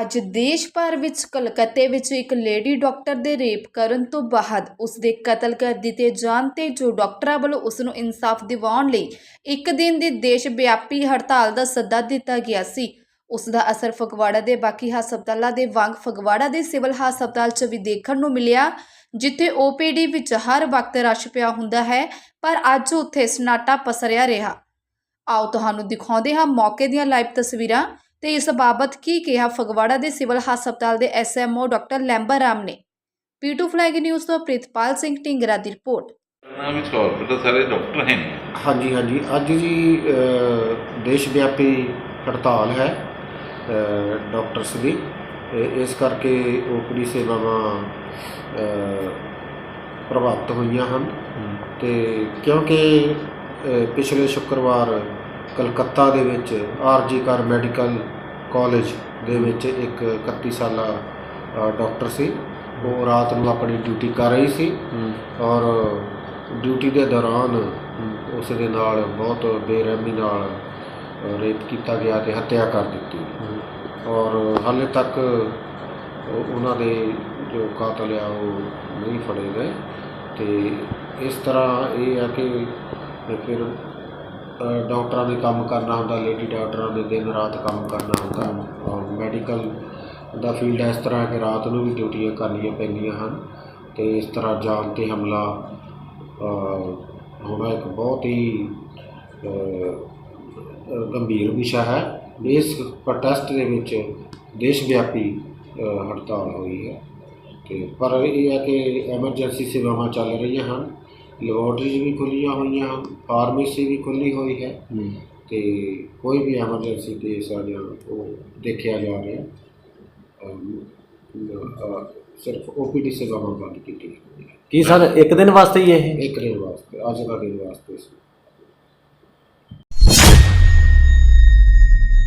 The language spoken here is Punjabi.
ਅੱਜ ਦੇਸ਼ ਭਰ ਵਿੱਚ ਕਲਕੱਤੇ ਵਿੱਚ ਇੱਕ ਲੇਡੀ ਡਾਕਟਰ ਦੇ ਰੇਪ ਕਰਨ ਤੋਂ ਬਾਅਦ ਉਸ ਦੇ ਕਤਲ ਕਰ ਦਿੱਤੇ ਜਾਣ ਤੇ ਜੋ ਡਾਕਟਰਾਂ ਵੱਲੋਂ ਉਸ ਨੂੰ ਇਨਸਾਫ ਦਿਵਾਉਣ ਲਈ ਇੱਕ ਦਿਨ ਦੀ ਦੇਸ਼ ਵਿਆਪੀ ਹੜਤਾਲ ਦਾ ਸੱਦਾ ਦਿੱਤਾ ਗਿਆ ਸੀ। ਉਸ ਦਾ ਅਸਰ ਫਗਵਾੜਾ ਦੇ ਬਾਕੀ ਹਸਪਤਾਲਾਂ ਦੇ ਵਾਂਗ ਫਗਵਾੜਾ ਦੇ ਸਿਵਲ ਹਸਪਤਾਲ 'ਚ ਵੀ ਦੇਖਣ ਨੂੰ ਮਿਲਿਆ, ਜਿੱਥੇ OPD ਵਿੱਚ ਹਰ ਵਕਤ ਰਸ਼ ਪਿਆ ਹੁੰਦਾ ਹੈ, ਪਰ ਅੱਜ ਉੱਥੇ ਸਨਾਟਾ ਪਸਰਿਆ ਰਿਹਾ। ਆਓ ਤੁਹਾਨੂੰ ਦਿਖਾਉਂਦੇ ਹਾਂ ਮੌਕੇ ਦੀਆਂ ਲਾਈਵ ਤਸਵੀਰਾਂ। ਤੇ ਇਸ ਬਾਬਤ ਕੀ ਕਿਹਾ? ਫਗਵਾੜਾ ਦੇ ਸਿਵਲ ਹਸਪਤਾਲ ਦੇ ਐਸਐਮਓ ਡਾਕਟਰ ਲੈਂਬਰ ਰਾਮ ਨੇ ਪੀ2 ਫਲੈਗ ਨਿਊਜ਼ ਤੋਂ ਪ੍ਰਿਤਪਾਲ ਸਿੰਘ ਢਿੰਗਰਾ ਦੀ ਰਿਪੋਰਟ। ਨਾਮ ਵਿੱਚ ਹਸਪੀਟਲ ਸਾਰੇ ਡਾਕਟਰ ਹੈ ਹਾਂਜੀ ਹਾਂਜੀ। ਅੱਜ ਜੀ ਅ, ਦੇਸ਼ ਵਿਆਪੀ ਹੜਤਾਲ ਹੈ ਅ, ਡਾਕਟਰਸ ਦੀ। ਇਹ- ਇਸ ਕਰਕੇ ਓਪੀਡੀ ਸੇਵਾਵਾਂ ਅ, ਪ੍ਰਭਾਵਿਤ ਹੋਈਆਂ ਹਨ। ਤੇ ਕਿਉਂਕਿ ਅ, ਪਿਛਲੇ ਸ਼ੁੱਕਰਵਾਰ ਕਲਕੱਤਾ ਦੇ ਵਿੱਚ ਆਰਜੀ ਕਰ ਮੈਡੀਕਲ ਕਾਲਜ ਦੇ ਵਿੱਚ ਇੱਕ 31 ਸਾਲਾ ਡਾਕਟਰ ਸੀ। ਉਹ ਰਾਤ ਨੂੰ ਆਪਣੀ ਡਿਊਟੀ ਕਰ ਰਹੀ ਸੀ ਔਰ ਡਿਊਟੀ ਦੇ ਦੌਰਾਨ ਉਸ ਦੇ ਨਾਲ ਬਹੁਤ ਬੇਰਹਿਮੀ ਨਾਲ ਰੇਪ ਕੀਤਾ ਗਿਆ ਤੇ ਹੱਤਿਆ ਕਰ ਦਿੱਤੀ। ਔਰ ਹਾਲੇ ਤੱਕ ਉਹ- ਉਹਨਾਂ ਦੇ ਜੋ ਕਾਤਲ ਆ ਉਹ ਨਹੀਂ ਫੜੇ ਗਏ। ਤੇ ਇਸ ਤਰ੍ਹਾਂ ਇਹ ਆ ਕਿ ਫਿਰ ਡਾਕਟਰਾਂ ਨੇ ਕੰਮ ਕਰਨਾ ਹੁੰਦਾ ਲੇਡੀ ਡਾਕਟਰਾਂ ਨੇ ਦਿਨ ਰਾਤ ਕੰਮ ਕਰਨਾ ਹੁੰਦਾ। ਔਰ ਮੈਡੀਕਲ ਦਾ ਫੀਲਡ ਇਸ ਤਰ੍ਹਾਂ ਕਿ ਰਾਤ ਨੂੰ ਵੀ ਡਿਊਟੀਆਂ ਕਰਨੀਆਂ ਪੈਂਦੀਆਂ ਹਨ ਅਤੇ ਇਸ ਤਰ੍ਹਾਂ ਜਾਨ ਤੇ ਹਮਲਾ ਹੋਣਾ ਇੱਕ ਬਹੁਤ ਹੀ ਗੰਭੀਰ ਵਿਸ਼ਾ ਹੈ। ਇਸ ਪ੍ਰੋਟੈਸਟ ਦੇ ਵਿੱਚ ਦੇਸ਼ ਵਿਆਪੀ ਹੜਤਾਲ ਹੋਈ ਹੈ। ਤੇ ਪਰ ਇਹ ਹੈ ਕਿ ਐਮਰਜੈਂਸੀ ਸੇਵਾਵਾਂ ਚੱਲ ਰਹੀਆਂ ਹਨ। ਲੈਬੋਰਟਰੀਜ਼ ਵੀ ਖੁੱਲੀਆਂ ਹੋਈਆਂ ਹਨ ਫਾਰਮੇਸੀ ਵੀ ਖੁੱਲੀ ਹੋਈ ਹੈ। ਤੇ ਕੋਈ ਵੀ ਐਮਰਜੈਂਸੀ ਆ ਜਾਂ ਉਹ ਦੇਖਿਆ ਜਾ ਰਿਹਾ ਸਿਰਫ ਓਪੀਡੀ ਸੇਵਾਵਾਂ ਬੰਦ ਕੀਤੀ ਗਈਆਂ। ਕੀ ਸਰ ਇੱਕ ਦਿਨ ਵਾਸਤੇ ਹੀ ਇਹ? ਇੱਕ ਦਿਨ ਵਾਸਤੇ ਅੱਜ ਦਾ ਦਿਨ ਵਾਸਤੇ ਸੀ।